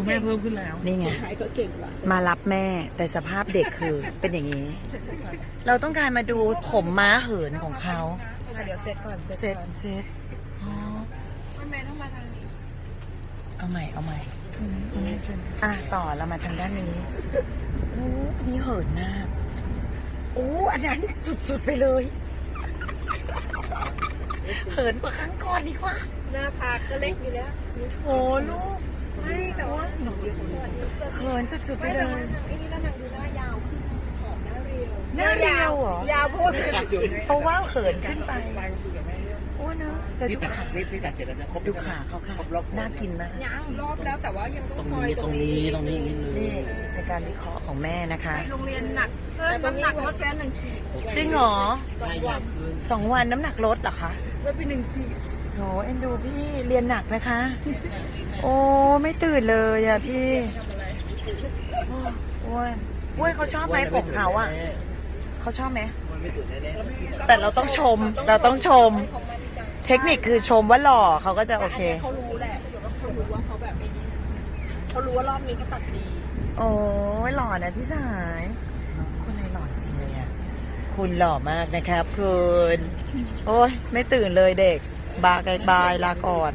คุณแม่เพิ่มขึ้นแล้วนี่ไง ขายก็เก่งว่ะมารับแม่แต่สภาพเด็กคือ เป็นอย่างนี้ เราต้องการมาดูผมม้าเหินของเขาเดี๋ยวเซตก่อนเสร็จเสร็จอ๋อทำไมต้องมาทางนี้เอาใหม่เอาใหม่ อะต่อเรามาทางด้านนี้โอ้อันนี้เหินมากโอ้อันนั้นสุดๆไปเลย เหินกว่าครั้งก่อนดีกว่าหน้าผากก็เล็กอยู่แล้ว โถลูก ไม่แต่ว่าหนูอยู่คนเดียวเหินสุดๆไปไม่เลแต่ว่ายนางไอ้นี่แล้วนางดูหน้ายาวขึ้นหอมหน้าเรียวหน้าเรียวเหรอยาวโพูดเพราะว่าเขินขึ้นไปโอ้เนอะแต่นี่ดูตัดขานี่นี่ตัดเสร็จแล้วจะครบดูขาเขาค่ะครบรอบน่ากินมาก ยังรอบแล้วแต่ว่ายังต้อตรงงซอยนี้ตตรรงงนี้นี้ตรงนี้อย่างนี้เลยนี่ในการวิเคราะห์ของแม่นะคะโรงเรียนหนักเพิ่มน้ำหนักลดแค่หนึ่งขีดจริงเหรอสองได้วัยานขึ้นสองวันน้ำหนักลดเหรอคะลดไปหนึ่งขีด โถเอ็นดูพี่เรียนหนักนะคะ โอ้ไม่ตื่นเลยอะพี่โอ้อ้วนอ้วนเขาชอบไหมผมเขาอะเขาชอบไหมมันไม่ตื่นแน่ๆแต่เราต้องชมเราต้องชมเขามั่นใจเทคนิคคือชมว่าหล่อเขาก็จะโอเคแต่นนี้เขารู้แหละเดี๋ยวเขารู้ว่าเขาแบบไอ้นี่เขารู้ว่ารอบนี้เขาตัดดีโอ้ยหล่อนะพี่สายคุณอะไรหล่อจริงเลยอะคุณหล่อมากนะครับคุณ โอ้ยไม่ตื่นเลยเด็ก บาไกบายลาก่อน